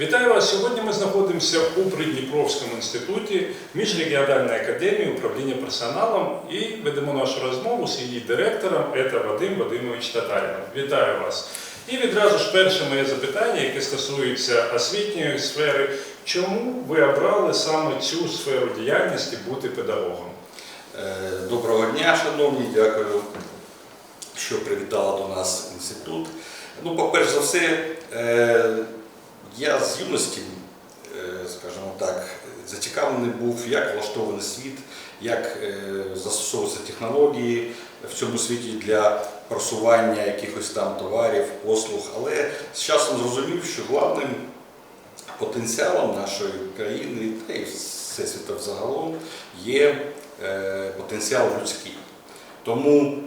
Вітаю вас! Сьогодні ми знаходимося у Придніпровському інституті Міжрегіональної академії управління персоналом і ведемо нашу розмову з її директором, це Вадим Вадимович Татарінов. Вітаю вас! І відразу ж перше моє запитання, яке стосується освітньої сфери. Чому ви обрали саме цю сферу діяльності бути педагогом? Е, Доброго дня, шановні, дякую, що привітали до нас інститут. Ну, по-перше за все, е, я з юності, е, скажімо так, зацікавлений був, як влаштований світ, як е, застосовуються технології в цьому світі для просування якихось там товарів, послуг. Але з часом зрозумів, що головним потенціалом нашої країни та й всесвіту взагалом є е, потенціал людський. Тому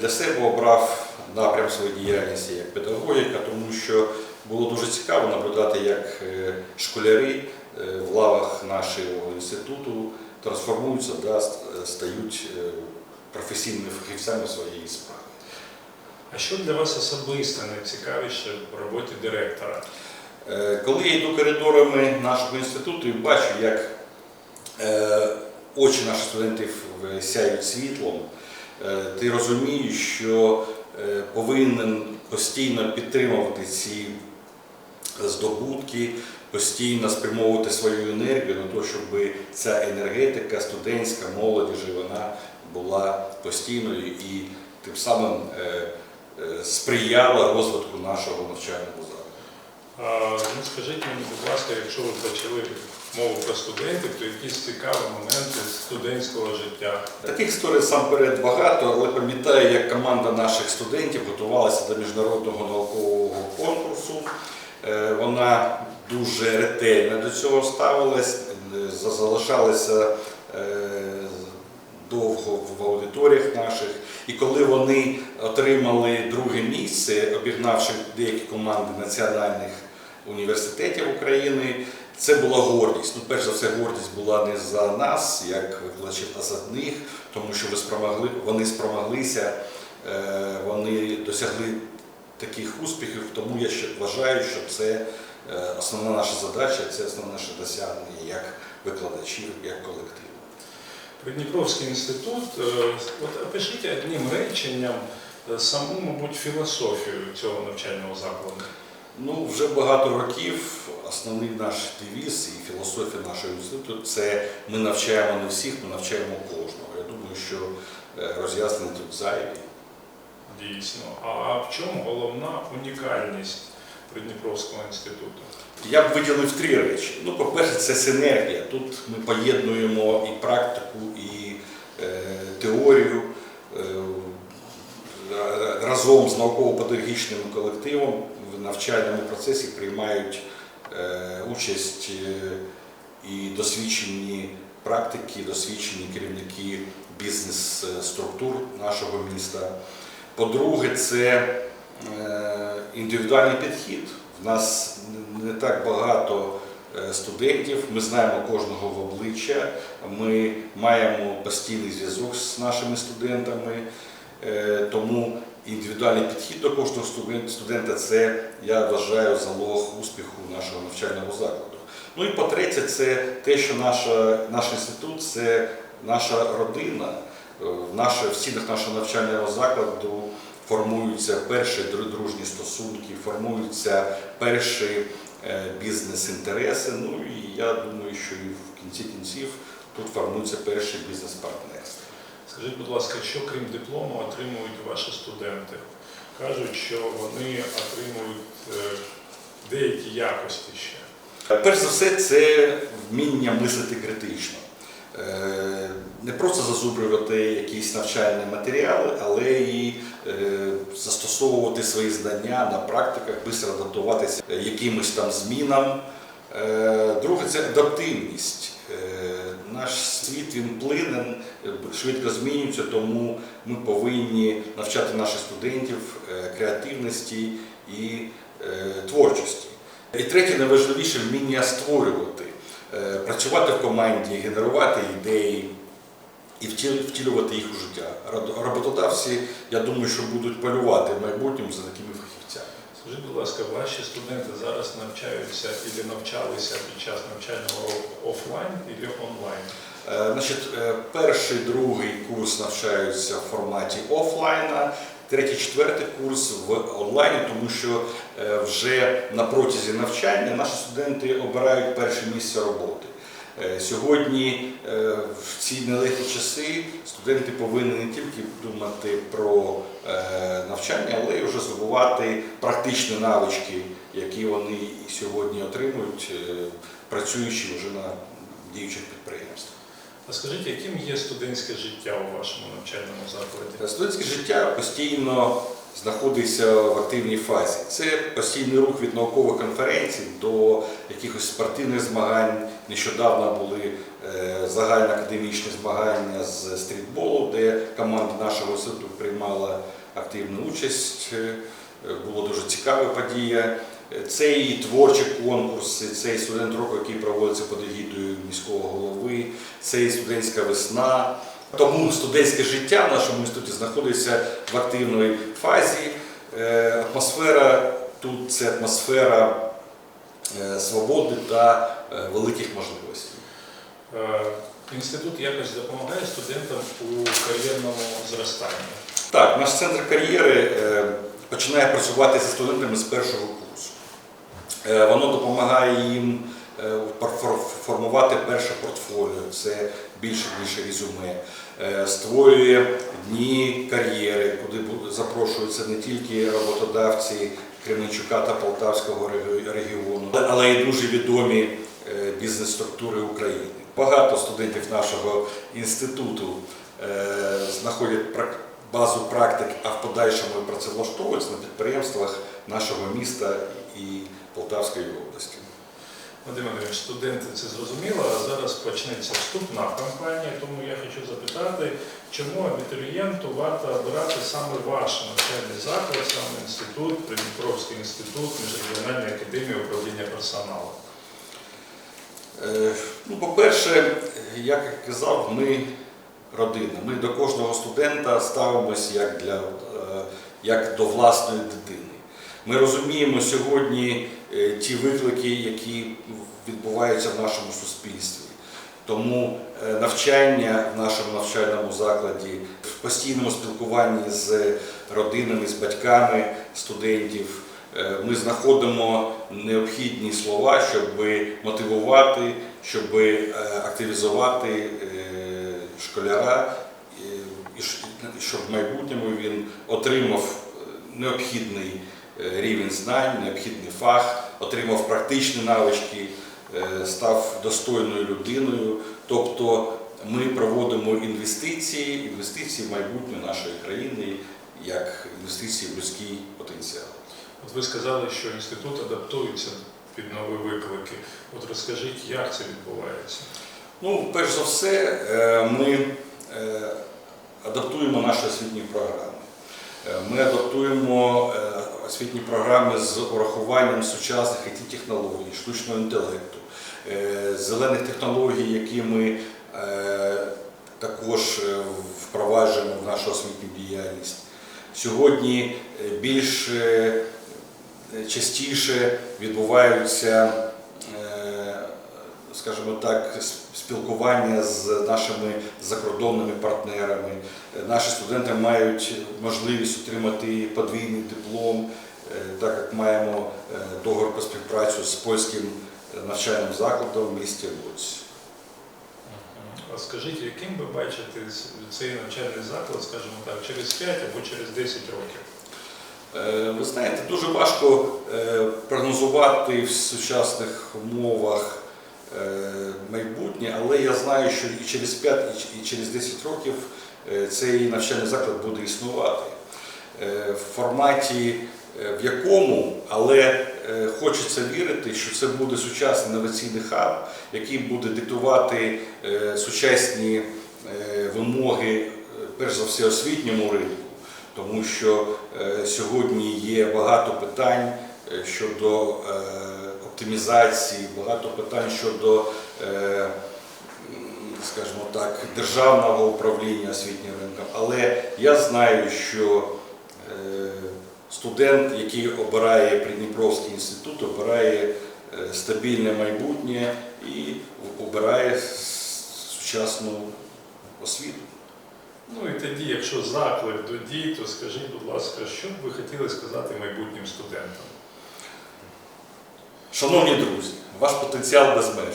для себе обрав напрям своєї діяльності як педагогіка, тому що було дуже цікаво наблюдати, як е, школярі е, в лавах нашого інституту трансформуються, да, стають е, професійними фахівцями своєї справи. А що для вас особисто найцікавіше в роботі директора? Коли я йду коридорами нашого інституту і бачу, як очі наших студентів сяють світлом, ти розумієш, що повинен постійно підтримувати ці здобутки, постійно спрямовувати свою енергію на те, щоб ця енергетика студентська, молодіжі, вона була постійною і тим самим е, е, сприяла розвитку нашого навчального закладу. Ну, скажіть мені, будь ласка, якщо ви почали мову про студентів, то якісь цікаві моменти студентського життя. Таких історій сам-перед багато, але пам'ятаю, як команда наших студентів готувалася до міжнародного наукового конкурсу. Е, Вона дуже ретельно до цього ставилась, залишалася е, довго в аудиторіях наших. І коли вони отримали друге місце, обігнавши деякі команди національних університетів України, це була гордість. Ну, перш за все, гордість була не за нас, як викладачів, а за них, тому що ви спромогли, вони спромоглися, е, вони досягли таких успіхів, тому я ще вважаю, що це е, основна наша задача, це основне наше досягнення як викладачів, як колективу. Придніпровський інститут, е, от опишіть одним реченням е, саму, мабуть, філософію цього навчального закладу. Ну, вже багато років основний наш девіз і філософія нашого інституту це ми навчаємо не всіх, ми навчаємо кожного. Я думаю, що роз'яснення тут зайві. Дійсно. А в чому головна унікальність Придніпровського інституту? Я б виділив три речі. Ну, по-перше, це синергія. Тут ми поєднуємо і практику, і е, теорію е, разом з науково-педагогічним колективом в навчальному процесі приймають е, участь е, і досвідчені практики, досвідчені керівники бізнес-структур нашого міста. По-друге, це е, індивідуальний підхід. В нас не так багато е, студентів, ми знаємо кожного в обличчя, ми маємо постійний зв'язок з нашими студентами, Е, тому індивідуальний підхід до кожного студента це, я вважаю, залог успіху нашого навчального закладу. Ну і по-третє, це те, що наша, наш інститут це наша родина. В наше, в стінах нашого навчального закладу формуються перші дружні стосунки, формуються перші е, бізнес-інтереси. Ну і я думаю, що і в кінці кінців тут формуються перші бізнес-партнерства. Скажіть, будь ласка, що крім диплому отримують ваші студенти? Кажуть, що вони отримують е, деякі якості ще. Перш за все, це вміння мислити критично. Е, Не просто зазубрювати якісь навчальні матеріали, але і застосовувати свої знання на практиках, швидко адаптуватися якимось там змінам. Е, Друге це адаптивність. Е, Наш світ він плинен, е, швидко змінюється, тому ми повинні навчати наших студентів е, креативності і е, творчості. І третє, найважливіше вміння створювати, Е, працювати в команді, генерувати ідеї і втілювати їх у життя. Роботодавці, я думаю, що будуть полювати в майбутньому за такими фахівцями. Скажіть, будь ласка, ваші студенти зараз навчаються і навчалися під час навчального року офлайн і онлайн? Е, Значить, е, перший, другий курс навчаються в форматі офлайна, третій, четвертий курс в онлайні, тому що е, вже на протязі навчання наші студенти обирають перше місце роботи. Е, Сьогодні е, в ці нелегкі часи студенти повинні не тільки думати про е, навчання, але й вже здобувати практичні навички, які вони сьогодні отримують, працюючи вже на діючих підприємствах. А скажіть, яким є студентське життя у вашому навчальному закладі? Студентське життя постійно знаходиться в активній фазі. Це постійний рух від наукових конференцій до якихось спортивних змагань. Нещодавно були е, загальноакадемічні змагання з стрітболу, де команда нашого інституту приймала активну участь. Е, Було дуже цікава подія. Е, Це і творчі конкурси, це і студент року, який проводиться під егідою міського голови, це і студентська весна. Тому студентське життя в нашому інституті знаходиться в активній фазі. Е, Атмосфера тут це атмосфера свободи та великих можливостей. Е, Інститут якось допомагає студентам у кар'єрному зростанні. Так, наш центр кар'єри е, починає працювати зі студентами з першого курсу. Е, Воно допомагає їм е, фор- фор- формувати перше портфоліо, це більше ніж резюме. Е, Створює дні кар'єри, куди запрошуються не тільки роботодавці Кременчука та Полтавського регіону, але й дуже відомі е, бізнес-структури України. Багато студентів нашого інституту е, знаходять базу практик, а в подальшому працевлаштовуються на підприємствах нашого міста і Полтавської області. Вадим Андрійович, студенти це зрозуміло, а зараз почнеться вступна кампанія, тому я хочу запитати, чому абітурієнту варто обирати саме ваш навчальний заклад, саме інститут, Придніпровський інститут Міжрегіональної академії управління персоналом? Е, Ну, по-перше, як я казав, ми родина. Ми до кожного студента ставимось як, для, е, як до власної дитини. Ми розуміємо сьогодні е, ті виклики, які відбуваються в нашому суспільстві. Тому навчання в нашому навчальному закладі в постійному спілкуванні з родинами, з батьками студентів. Е, Ми знаходимо необхідні слова, щоб мотивувати, щоб е, активізувати е, школяра, щоб в майбутньому він отримав необхідний рівень знань, необхідний фах, отримав практичні навички, став достойною людиною. Тобто ми проводимо інвестиції, інвестиції в майбутнє нашої країни як інвестиції в людський потенціал. От ви сказали, що інститут адаптується під нові виклики. От розкажіть, як це відбувається? Ну, перш за все, е, ми е, адаптуємо наші освітні програми. Е, Ми адаптуємо освітні програми з урахуванням сучасних it технологій, штучного інтелекту, зелених технологій, які ми також впроваджуємо в нашу освітню діяльність. Сьогодні е, більш е, частіше відбуваються е, скажімо так, спілкування з нашими закордонними партнерами. Е, Наші студенти мають можливість отримати подвійний диплом, е, так як маємо е, договір про співпрацю з польським е, навчальним закладом в місті Луць. А скажіть, яким ви бачите цей навчальний заклад, скажімо так, через 5 або через 10 років? Е, Ви знаєте, дуже важко е, прогнозувати в сучасних умовах е, майбутнє, але я знаю, що і через 5, і через 10 років цей навчальний заклад буде існувати. В форматі, в якому, але хочеться вірити, що це буде сучасний інноваційний хаб, який буде диктувати сучасні вимоги, перш за все, освітньому ринку тому що е, сьогодні є багато питань е, щодо е, оптимізації, багато питань щодо, скажімо так, державного управління освітнім ринком. Але я знаю, що студент, який обирає Придніпровський інститут, обирає стабільне майбутнє і обирає сучасну освіту. Ну і тоді, якщо заклик до дій, то скажіть, будь ласка, що б ви хотіли сказати майбутнім студентам? Шановні друзі, ваш потенціал безмежний.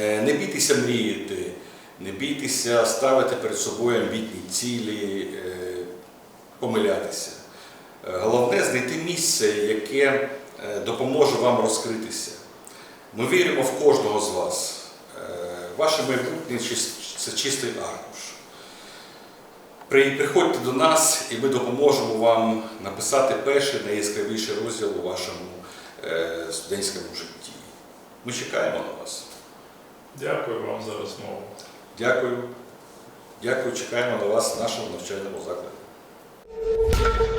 Е, Не бійтеся мріяти, не бійтеся ставити перед собою амбітні цілі, е, помилятися. Е, Головне знайти місце, яке допоможе вам розкритися. Ми віримо в кожного з вас. Ваше майбутнє це чистий аркуш. При- Приходьте до нас і ми допоможемо вам написати перший найяскравіший розділ у вашому е, студентському житті. Ми чекаємо на вас. Дякую вам за розмову. Дякую. Дякую, чекаємо на вас в нашому навчальному закладі.